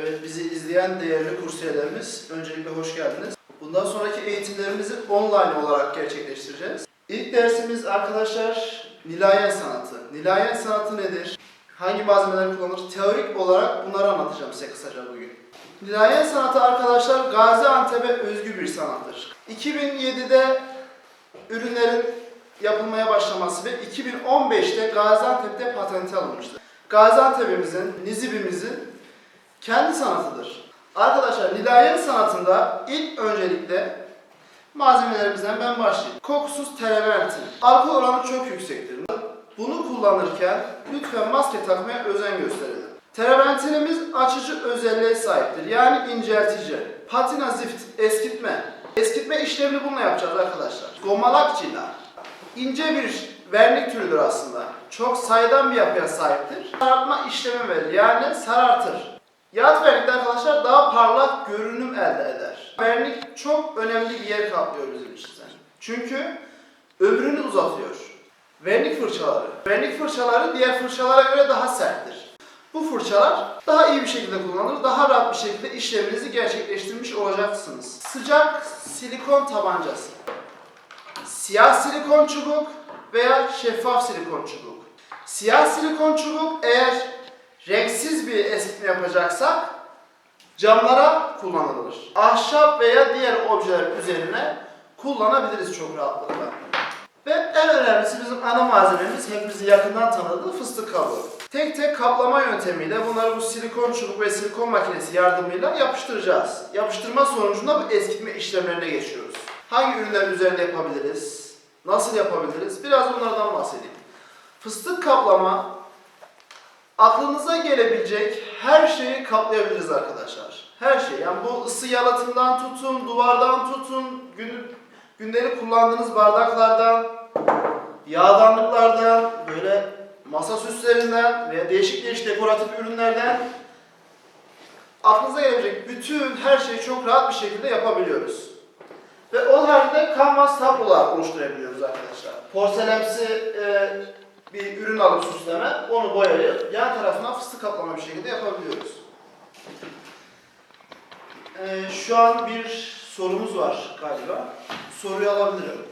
Evet, bizi izleyen değerli kursiyerlerimiz, öncelikle hoş geldiniz. Bundan sonraki eğitimlerimizi online olarak gerçekleştireceğiz. İlk dersimiz arkadaşlar Nilayen sanatı. Nilayen sanatı nedir? Hangi malzemeler kullanılır? Teorik olarak bunları anlatacağım size kısaca bugün. Nilayen sanatı arkadaşlar Gaziantep'e özgü bir sanattır. 2007'de ürünlerin yapılmaya başlaması ve 2015'te Gaziantep'te patente alınmıştır. Gaziantep'imizin, Nizip'imizin kendi sanatıdır. Arkadaşlar Nilayen sanatında ilk öncelikle malzemelerimizden ben başlayayım. Kokusuz terebentin. Alkol oranı çok yüksektir. Bunu kullanırken lütfen maske takmaya özen gösterelim. Terebentinimiz açıcı özelliğe sahiptir. Yani inceltici. Patina zift, eskitme. Eskitme işlemini bununla yapacağız arkadaşlar. Gomalak cila. İnce bir vernik türüdür aslında. Çok saydam bir yapıya sahiptir. Sarartma işlemi verir. Yani sarartır. Yağıt vernikte arkadaşlar daha parlak görünüm elde eder. Vernik çok önemli bir yer kaplıyor bizim için. Çünkü ömrünü uzatıyor. Vernik fırçaları. Vernik fırçaları diğer fırçalara göre daha serttir. Bu fırçalar daha iyi bir şekilde kullanılır, daha rahat bir şekilde işleminizi gerçekleştirmiş olacaksınız. Sıcak silikon tabancası. Siyah silikon çubuk veya şeffaf silikon çubuk. Siyah silikon çubuk eğer renksiz bir eskitme yapacaksak camlara kullanılır. Ahşap veya diğer objeler üzerine kullanabiliriz çok rahatlıkla. Ve en önemlisi bizim ana malzememiz hepimizin yakından tanıdığı fıstık kabuğu. Tek tek kaplama yöntemiyle bunları bu silikon çubuk ve silikon makinesi yardımıyla yapıştıracağız. Yapıştırma sonucunda bu eskitme işlemlerine geçiyoruz. Hangi ürünler üzerinde yapabiliriz? Nasıl yapabiliriz? Biraz bunlardan bahsedeyim. Fıstık kaplama aklınıza gelebilecek her şeyi kaplayabiliriz arkadaşlar. Her şey. Yani bu ısı yalıtımdan tutun, duvardan tutun, gün, gündelik kullandığınız bardaklardan, yağdanlıklardan, böyle masa süslerinden veya değişik değişik dekoratif ürünlerden aklınıza gelebilecek bütün her şeyi çok rahat bir şekilde yapabiliyoruz. Ve o halde kanvas tablolar oluşturabiliyoruz arkadaşlar. Porselemsi e, bir ürün alıp süsleme, onu boyayıp yan tarafına fıstık kaplama bir şekilde yapabiliyoruz. E, şu an bir sorumuz var galiba. Soruyu alabilirim.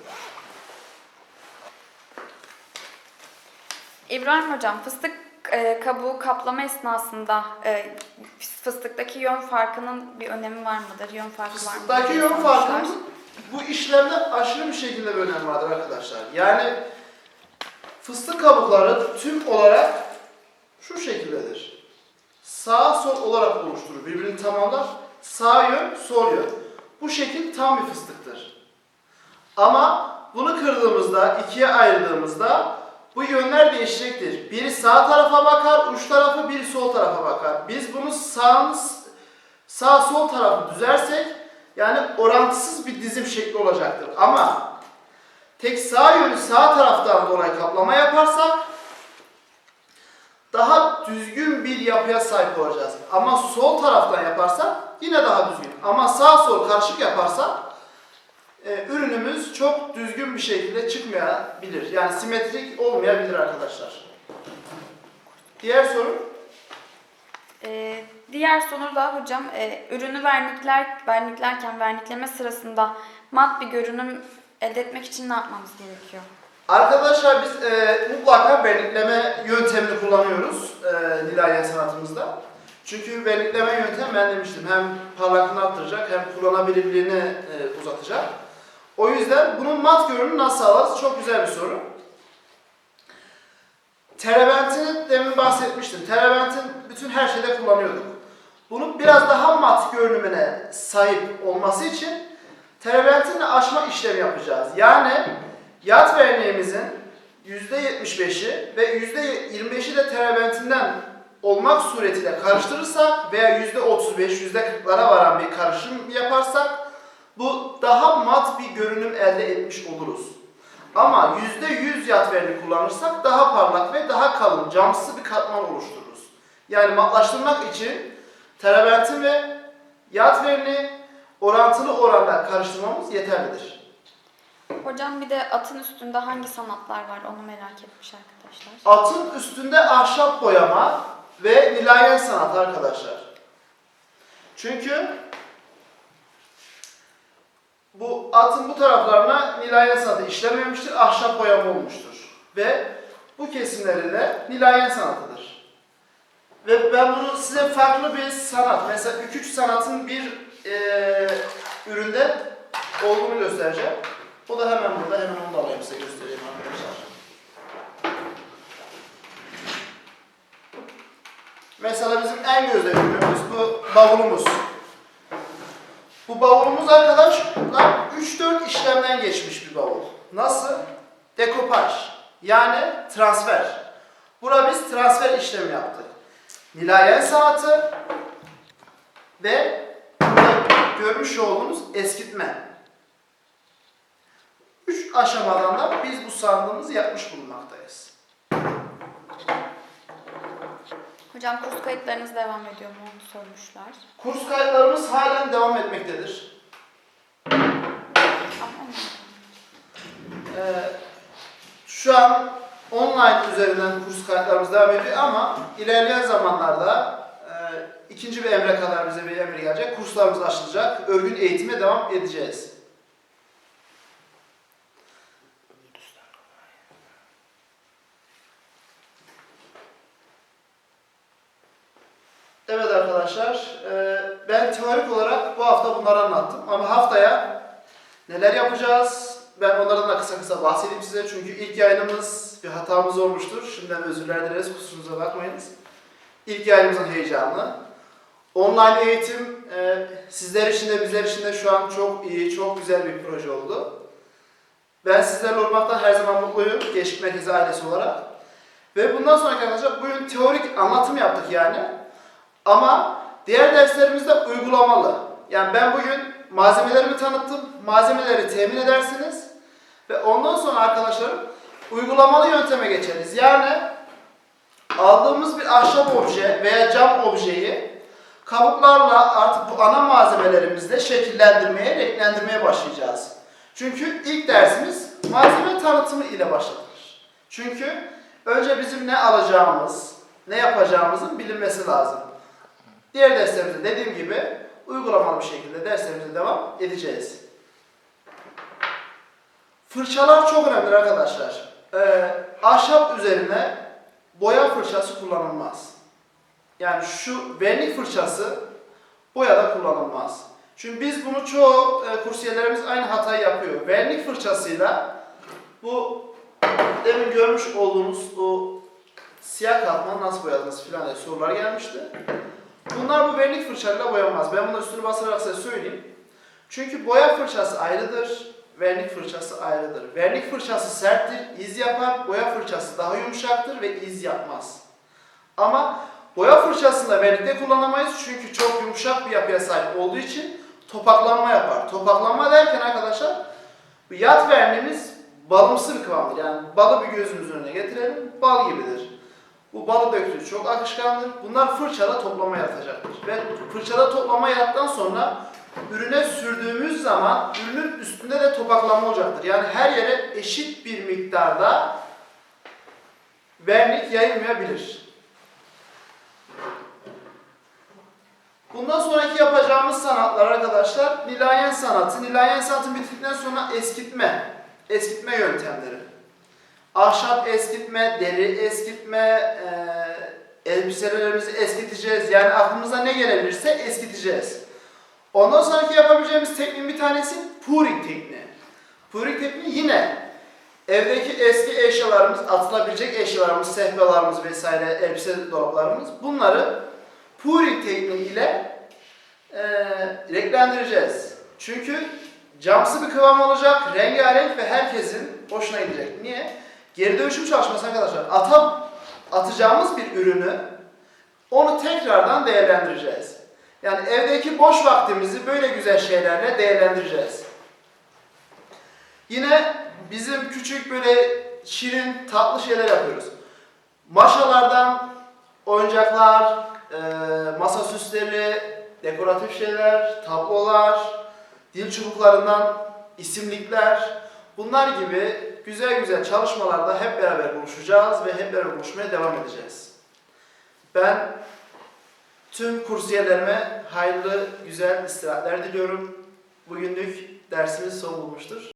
İbrahim Hocam, fıstık e, kabuğu kaplama esnasında e, fıstıktaki yön farkının bir önemi var mıdır? Yön farkı var mıdır? Fıstıktaki yön farkının bu işlemde aşırı bir şekilde bir önemi vardır arkadaşlar. Yani fıstık kabukları tüm olarak şu şekildedir. Sağ sol olarak oluşturur. Birbirini tamamlar. Sağ yön, sol yön. Bu şekil tam bir fıstıktır. Ama bunu kırdığımızda, ikiye ayırdığımızda bu yönler değişecektir. Biri sağ tarafa bakar, uç tarafı biri sol tarafa bakar. Biz bunu sağ, sağ sol tarafı düzersek yani orantısız bir dizim şekli olacaktır. Ama tek sağ yönü sağ taraftan dolayı kaplama yaparsak daha düzgün bir yapıya sahip olacağız. Ama sol taraftan yaparsak yine daha düzgün. Ama sağ sol karışık yaparsak e, ürünümüz çok düzgün bir şekilde çıkmayabilir. Yani simetrik olmayabilir arkadaşlar. Diğer soru? E, diğer soru da hocam, e, ürünü vernikler verniklerken vernikleme sırasında mat bir görünüm elde etmek için ne yapmamız gerekiyor? Arkadaşlar biz e, mutlaka vernikleme yöntemini kullanıyoruz e, Nilayen sanatımızda. Çünkü vernikleme yöntem ben demiştim hem parlaklığını arttıracak hem kullanabilirliğini e, uzatacak. O yüzden bunun mat görünümü nasıl sağlarız? Çok güzel bir soru. Terebentini demin bahsetmiştim. Terebentin bütün her şeyde kullanıyorduk. Bunun biraz daha mat görünümüne sahip olması için terebentinle aşma işlemi yapacağız. Yani yat verniğimizin %75'i ve %25'i de terebentinden olmak suretiyle karıştırırsak veya %35, %40'lara varan bir karışım yaparsak bu daha mat bir görünüm elde etmiş oluruz. Ama %100 yat verniği kullanırsak daha parlak ve daha kalın, camsı bir katman oluştururuz. Yani matlaştırmak için terebentin ve yat verniği orantılı oranda karıştırmamız yeterlidir. Hocam bir de atın üstünde hangi sanatlar var onu merak etmiş arkadaşlar. Atın üstünde ahşap boyama ve nilayen sanatı arkadaşlar. Çünkü bu atın bu taraflarına nilayen sanatı işlememiştir, ahşap boyama olmuştur. Ve bu kesimleri de nilayen sanatıdır. Ve ben bunu size farklı bir sanat, mesela üküç sanatın bir eee, üründe olduğunu göstereceğim. O da hemen burada, hemen onu da alayım size göstereyim arkadaşlar. Mesela bizim en gözde ürünümüz bu bavulumuz. Bu bavulumuz arkadaşlar 3-4 işlemden geçmiş bir bavul. Nasıl? Dekopaj. Yani transfer. Buna biz transfer işlemi yaptık. Nilayen sanatı ve görmüş olduğunuz eskitme. Üç aşamadan da biz bu sandığımızı yapmış bulunmaktayız. Hocam kurs kayıtlarınız devam ediyor mu onu sormuşlar. Kurs kayıtlarımız halen devam etmektedir. Ee, şu an online üzerinden kurs kayıtlarımız devam ediyor ama ilerleyen zamanlarda ikinci bir emre kadar bize bir emir gelecek. Kurslarımız açılacak. Örgün eğitime devam edeceğiz. Evet arkadaşlar, e, ben teorik olarak bu hafta bunları anlattım ama haftaya neler yapacağız? Ben onlardan da kısa kısa bahsedeyim size çünkü ilk yayınımız bir hatamız olmuştur. Şimdiden özürler dileriz, kusurumuza bakmayınız. İlk yayınımızın heyecanı. Online eğitim e, sizler için de bizler için de şu an çok iyi, çok güzel bir proje oldu. Ben sizlerle olmaktan her zaman mutluyum, Gençlik Merkezi ailesi olarak. Ve bundan sonraki arkadaşlar bugün teorik anlatım yaptık yani. Ama diğer derslerimizde uygulamalı. Yani ben bugün malzemelerimi tanıttım. Malzemeleri temin edersiniz. Ve ondan sonra arkadaşlarım uygulamalı yönteme geçeriz. Yani aldığımız bir ahşap obje veya cam objeyi kabuklarla artık bu ana malzemelerimizle şekillendirmeye, renklendirmeye başlayacağız. Çünkü ilk dersimiz malzeme tanıtımı ile başlatılır. Çünkü önce bizim ne alacağımız, ne yapacağımızın bilinmesi lazım. Diğer derslerimizde dediğim gibi uygulamalı bir şekilde derslerimize devam edeceğiz. Fırçalar çok önemli arkadaşlar. Ee, ahşap üzerine boya fırçası kullanılmaz. Yani şu vernik fırçası boyada kullanılmaz. Çünkü biz bunu çoğu e, kursiyerlerimiz aynı hatayı yapıyor. Vernik fırçasıyla bu demin görmüş olduğunuz o siyah katman nasıl boyadınız filan diye sorular gelmişti. Bunlar bu vernik fırçayla boyanmaz. Ben bunu üstünü basarak size söyleyeyim. Çünkü boya fırçası ayrıdır, vernik fırçası ayrıdır. Vernik fırçası serttir, iz yapar. Boya fırçası daha yumuşaktır ve iz yapmaz. Ama boya fırçasını vernikte kullanamayız çünkü çok yumuşak bir yapıya sahip olduğu için topaklanma yapar. Topaklanma derken arkadaşlar yat verniğimiz balımsı bir kıvamdır. Yani balı bir gözümüzün önüne getirelim, bal gibidir. Bu balı döktüğü çok akışkandır. Bunlar fırçada toplama yaratacaktır. Ve fırçada toplama yarattıktan sonra ürüne sürdüğümüz zaman ürünün üstünde de topaklanma olacaktır. Yani her yere eşit bir miktarda vernik yayılmayabilir. Bundan sonraki yapacağımız sanatlar arkadaşlar nilayen sanatı. Nilayen sanatı bittikten sonra eskitme. Eskitme yöntemleri. Ahşap eskitme, deri eskitme, e, elbiselerimizi eskiteceğiz. Yani aklımıza ne gelebilirse eskiteceğiz. Ondan sonraki yapabileceğimiz tekniğin bir tanesi puring tekniği. Puring tekniği yine evdeki eski eşyalarımız, atılabilecek eşyalarımız, sehpalarımız vesaire, elbise dolaplarımız bunları puring tekniği ile e, renklendireceğiz. Çünkü camsı bir kıvam olacak, rengarenk ve herkesin hoşuna gidecek. Niye? Geri dönüşüm çalışması arkadaşlar. Ata, atacağımız bir ürünü onu tekrardan değerlendireceğiz. Yani evdeki boş vaktimizi böyle güzel şeylerle değerlendireceğiz. Yine bizim küçük böyle şirin, tatlı şeyler yapıyoruz. Maşalardan oyuncaklar, e, masa süsleri, dekoratif şeyler, tablolar, dil çubuklarından isimlikler, bunlar gibi güzel güzel çalışmalarda hep beraber buluşacağız ve hep beraber buluşmaya devam edeceğiz. Ben Tüm kursiyerlerime hayırlı, güzel istirahatler diliyorum. Bugünlük dersimiz son bulmuştur.